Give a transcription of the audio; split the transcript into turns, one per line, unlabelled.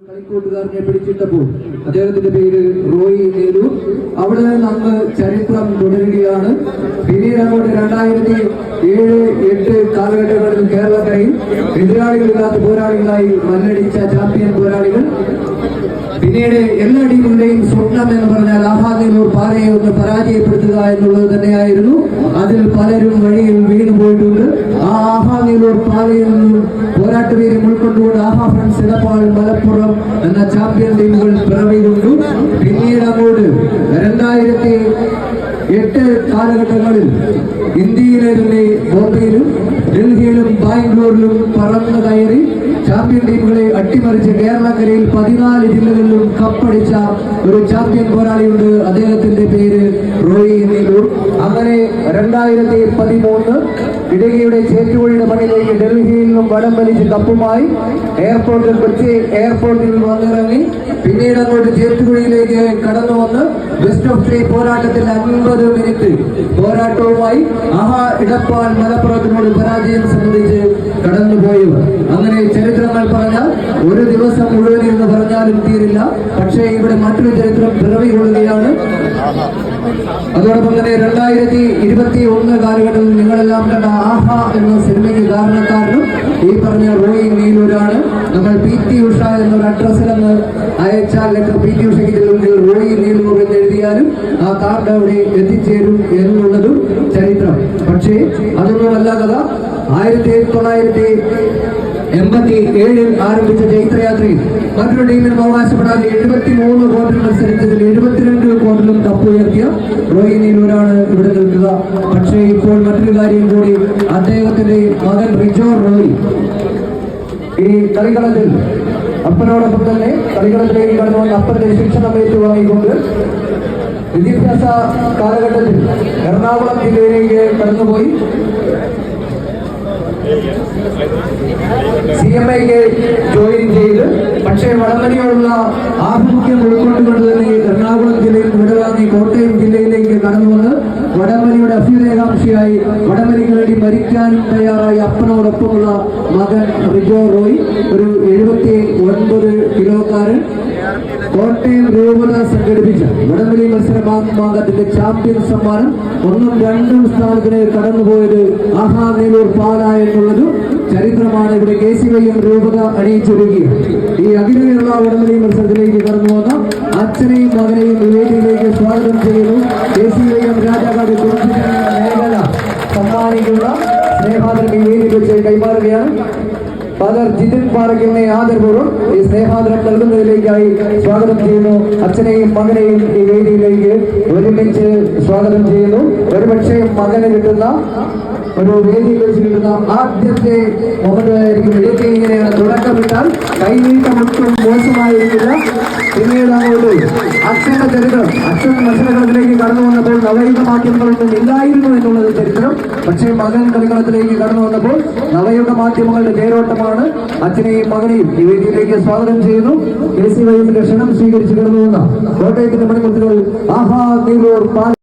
കളിക്കൂട്ടുകാരനെ പിടിച്ചിട്ടപ്പോൾ അദ്ദേഹത്തിന്റെ പേര് റോയി നേലു അവിടെ നമ്മൾ ചരിത്രം തുടരുകയാണ്. പിന്നീട് അങ്ങോട്ട് രണ്ടായിരത്തി ഏഴ് എട്ട് കാലഘട്ടങ്ങളിൽ കേരളക്കരയിൽ എതിരാളികളില്ലാത്ത പോരാളികളായി മല്ലടിച്ച ചാമ്പ്യൻ പോരാളികൾ പിന്നീട് എല്ലാ ടീമിന്റെയും സ്വപ്നം എന്ന് പറഞ്ഞാൽ ആഹാദിനൂർ പാലയെ ഒന്ന് പരാജയപ്പെടുത്തുക എന്നുള്ളത് തന്നെയായിരുന്നു. അതിൽ പലരും വഴിയിൽ വീണുപോയിട്ടുണ്ട്. ആ ആഹാദിനൂർ പാലയിൽ നിന്നും പോരാട്ടവീര്യം ഉൾക്കൊണ്ടുകൊണ്ട് ആഹാ ഫ്രണ്ട്സ് ഇടപ്പാൾ മലപ്പുറം എന്ന ചാമ്പ്യൻ ടീമുകൾ പിറവിയിലുണ്ട് പിന്നീട് അങ്ങോട്ട് രണ്ടായിരത്തി എട്ട് കാലഘട്ടങ്ങളിൽ ഇന്ത്യയിലെ തന്നെ ബോംബെയിലും ഡൽഹിയിലും ബാംഗ്ലൂരിലും പറന്നു കയറി ചാമ്പ്യൻ ടീമുകളെ അട്ടിമറിച്ച് കേരളക്കരയിൽ പതിനാല് ജില്ലകളിലും കപ്പടിച്ച ഒരു ചാമ്പ്യൻ പോരാളിയുണ്ട്. അദ്ദേഹത്തിന്റെ പേര് റോയി നീലൂർ അങ്ങനെ രണ്ടായിരത്തി പതിമൂന്ന് ഇടുകിയുടെ ചേറ്റുവഴിയുടെ പണിയിലേക്ക് ഡൽഹിയിൽ നിന്നും വടം വലിച്ച് കപ്പുമായി എയർപോർട്ടിൽ കൊച്ചി എയർപോർട്ടിൽ വന്നിറങ്ങി പിന്നീട് അങ്ങോട്ട് ചേറ്റുകുഴിയിലേക്ക് കടന്നു വന്ന് ബെസ്റ്റ് ഓഫ് ത്രീ പോരാട്ടത്തിൽ അൻപത് മിനിറ്റ് പോരാട്ടവുമായി ആഹാ ഇടപ്പാൽ മലപ്പുറത്തിനോട് പരാജയം സംബന്ധിച്ച് കടന്നുപോയവർ. അങ്ങനെ ചരിത്രങ്ങൾ പറഞ്ഞാൽ ഒരു ദിവസം മുഴുവൻ എന്ന് പറഞ്ഞാലും തീരില്ല. പക്ഷേ ഇവിടെ മറ്റൊരു ചരിത്രം പിറവി കൊള്ളുകയാണ് അതോടൊപ്പം തന്നെ രണ്ടായിരത്തി ഇരുപത്തി ഒന്ന് കാലഘട്ടത്തിൽ നിങ്ങളെല്ലാം കണ്ട ആഹ എന്ന സിനിമയ്ക്ക് കാരണക്കാരനും ഈ പറഞ്ഞ റോയി നീലൂരാണ്. നമ്മൾ പി ടി ഉഷ എന്നൊരു അഡ്രസ്സിൽ നിന്ന് അയച്ചാൽ ലെറ്റർ പി ടി ഉഷയ്ക്ക് ചെല്ലുമെങ്കിൽ റോയി നീലൂർ എന്ന് എഴുതിയാലും ആ കാർഡ് അവിടെ എത്തിച്ചേരും എന്നുള്ളതും ചരിത്രം. പക്ഷേ അതൊന്നുമല്ല കഥ. ആയിരത്തി തൊള്ളായിരത്തി എൺപത്തി ഏഴിൽ ആരംഭിച്ച ചൈത്രയാത്രയിൽ മറ്റൊരു ടീമിന് അവകാശപ്പെടാതെ എഴുപത്തി മൂന്ന് കോട്ടിൽ മത്സരിച്ചതിൽ എഴുപത്തിരണ്ട് കോട്ടിലും കപ്പുയർത്തിയ റോയി നീലൂരാണ് ഇവിടെ നിൽക്കുക. പക്ഷേ ഇപ്പോൾ മറ്റൊരു കാര്യം കൂടി അദ്ദേഹത്തിന്റെ മകൻ റിജോ റോയി ഈ കളികളത്തിൽ അപ്പനോടൊപ്പം തന്നെ കളികളത്തിലേക്ക് കടന്നു വന്ന അപ്പന്റെ ശിക്ഷണം ഏറ്റുവാങ്ങിക്കൊണ്ട് വിദ്യാഭ്യാസ കാലഘട്ടത്തിൽ എറണാകുളം ജില്ലയിലേക്ക് കടന്നുപോയി. സി എം ഐക്ക് ജോയിൻ ചെയ്ത് പക്ഷേ വടംവലിയോടുള്ള ആഭിമുഖ്യം ഉൾക്കൊണ്ടുകൊണ്ട് തന്നെ എറണാകുളം ജില്ലയിൽ വിടവാങ്ങി കോട്ടയം ജില്ലയിലേക്ക് കടന്നു വന്ന് വടമലിയുടെ അഭ്യുദയകാംക്ഷിയായി വടമലിക്ക് വേണ്ടി മരിക്കാൻ തയ്യാറായി അപ്പനോടൊപ്പമുള്ള മകൻ റിജോ റോയ് ഒരു എഴുപത്തി ഒൻപത് കിലോക്കാരൻ. കോട്ടയം രൂപത സംഘടിപ്പിച്ച വടംവലി മത്സരമാകത്തിന്റെ ചാമ്പ്യൻ സമ്മാനം ഒന്നും രണ്ടും സ്ഥാനത്തിന് കടന്നുപോയത് ആഹാ നീലൂർ പാല എന്നുള്ളത് ചരിത്രമാണ് ഇവിടെ കെ സി വൈ എം രൂപത അണിയിച്ചൊരുക്കി ഈ അഖില വടംവലി മത്സരത്തിലേക്ക് കടന്നു വന്ന അച്ഛനെയും മകനെയും ഈ വേദിയിലേക്ക് സ്വാഗതം ചെയ്യുന്നു. K C Y M Rajakkad മേഖല സമ്മാനിക്കുന്ന സ്നേഹാദരം ഈ വെച്ച് കൈമാറുകയാണ്. ഫാദർ ജിതിൻ പാറയ്ക്കലിനെ ആദരപൂർവം ഈ സ്നേഹാദരം നൽകുന്നതിലേക്കായി സ്വാഗതം ചെയ്യുന്നു. അച്ഛനെയും മകനെയും ഈ വേദിയിലേക്ക് ഒരുമിച്ച് സ്വാഗതം ചെയ്യുന്നു. ഒരുപക്ഷെ മകന് കിട്ടുന്ന ഒരു വേദിയിൽ വെച്ച് കിട്ടുന്ന ആദ്യത്തെ മൊമെന്റായിരിക്കും ഇതൊക്കെ ഇങ്ങനെയാണ്. തുടക്കമിട്ടാൽ കൈനീട്ടം ഒട്ടും മോശമായിരിക്കില്ല. പിന്നീട് അച്ഛന്റെ ചരിത്രം അച്ഛൻ മത്സരങ്ങളത്തിലേക്ക് കടന്നു വന്നപ്പോൾ നവയുഗ മാധ്യമങ്ങളൊന്നും ഇല്ലായിരുന്നു എന്നുള്ളത് ചരിത്രം. പക്ഷേ മകൻ കളിക്കളത്തിലേക്ക് കടന്നു വന്നപ്പോൾ നവയുഗ മാധ്യമങ്ങളുടെ പേരോട്ടമാണ് അച്ഛനെയും മകനെയും ഈ വേദിയിലേക്ക് സ്വാഗതം ചെയ്യുന്നു. കെ സി വൈഎമ്മിന്റെ ക്ഷണം സ്വീകരിച്ച് കടന്നു വന്ന കോട്ടയത്തിന്റെ മണിമുത്തുകൾ ആഹാ നീലൂർ പാല